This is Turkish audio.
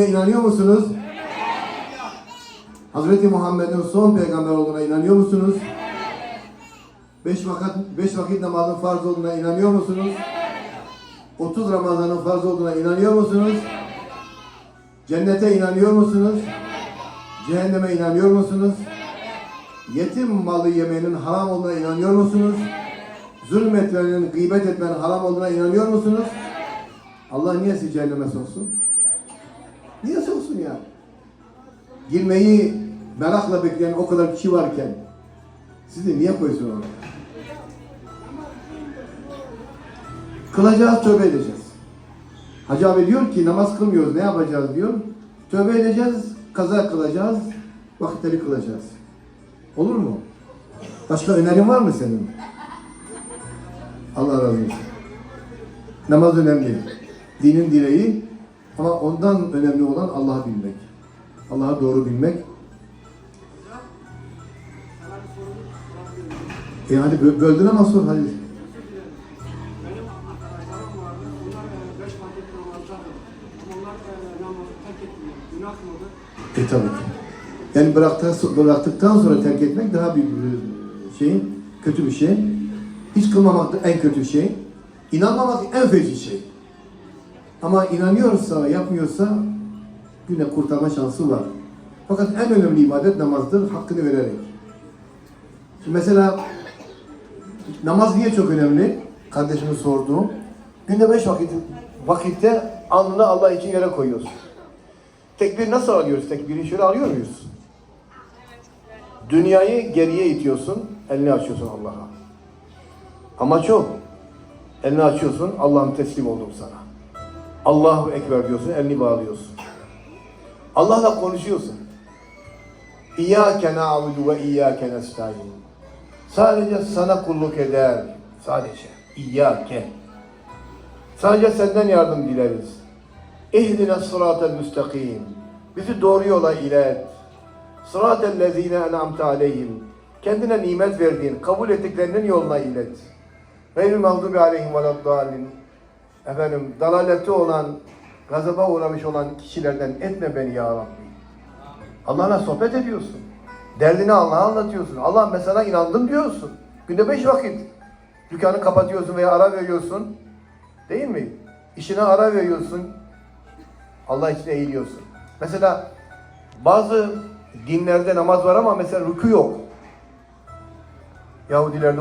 inanıyor musunuz? Hazreti Muhammed'in son peygamber olduğuna inanıyor musunuz? Beş vakit, beş vakit namazın farz olduğuna inanıyor musunuz? 30 Ramazan'ın farz olduğuna inanıyor musunuz? Cennete inanıyor musunuz? Cehenneme inanıyor musunuz? Yetim malı yemenin haram olduğuna inanıyor musunuz? Zulmetmenin, gıybet etmenin haram olduğuna inanıyor musunuz? Allah niye sizi cehenneme soksun? Niye soksun ya? Girmeyi merakla bekleyen o kadar kişi varken sizi niye koysun oraya? Kılacağız, tövbe edeceğiz. Hacı abi diyor ki namaz kılmıyoruz, ne yapacağız diyor. Tövbe edeceğiz, kaza kılacağız, vakitleri kılacağız. Olur mu? Başka önerin var mı senin? Allah razı olsun. Namaz önemli. Dinin direği ama ondan önemli olan Allah'ı bilmek. Allah'ı doğru bilmek. E hadi bö- böldün ama sor hadi. E, tabii. Yani bıraktı, bıraktıktan sonra terk etmek daha büyük bir şey, kötü bir şey. Hiç kılmamak da en kötü şey. İnanmamak en feci şey. Ama inanıyorsa, yapmıyorsa yine kurtarma şansı var. Fakat en önemli ibadet namazdır, hakkını vererek. Şimdi mesela namaz niye çok önemli? Kardeşimin sorduğu. Günde beş vakit, vakitte alnını Allah için yere koyuyorsun. Tekbir nasıl alıyoruz? Tekbiri şöyle alıyor muyuz? Dünyayı geriye itiyorsun, elini açıyorsun Allah'a. Amaç o. Elini açıyorsun, Allah'ım teslim oldum sana. Allahu Ekber diyorsun, elini bağlıyorsun. Allah'la konuşuyorsun. İyyâke na'budu ve iyyâke nestaîn. Sadece sana kulluk eder. Sadece. İyyâke. Sadece senden yardım dileriz. İhdina sıratel müstakim. Bizi doğru yola ilet. Sıratel lezine en'amte aleyhim. Kendine nimet verdiğin, kabul ettiklerinin yoluna ilet. Gayrı mağdubi aleyhim veladdallin. Efendim, dalalette olan, gazaba uğramış olan kişilerden etme beni ya Rabbi. Allah'la sohbet ediyorsun. Derdini Allah'a anlatıyorsun. Allah mesela inandım diyorsun. Günde beş vakit. Dükkanı kapatıyorsun veya ara veriyorsun. Değil mi? İşine ara veriyorsun. Allah için eğiliyorsun. Mesela bazı dinlerde namaz var ama mesela rükû yok. Yahudilerde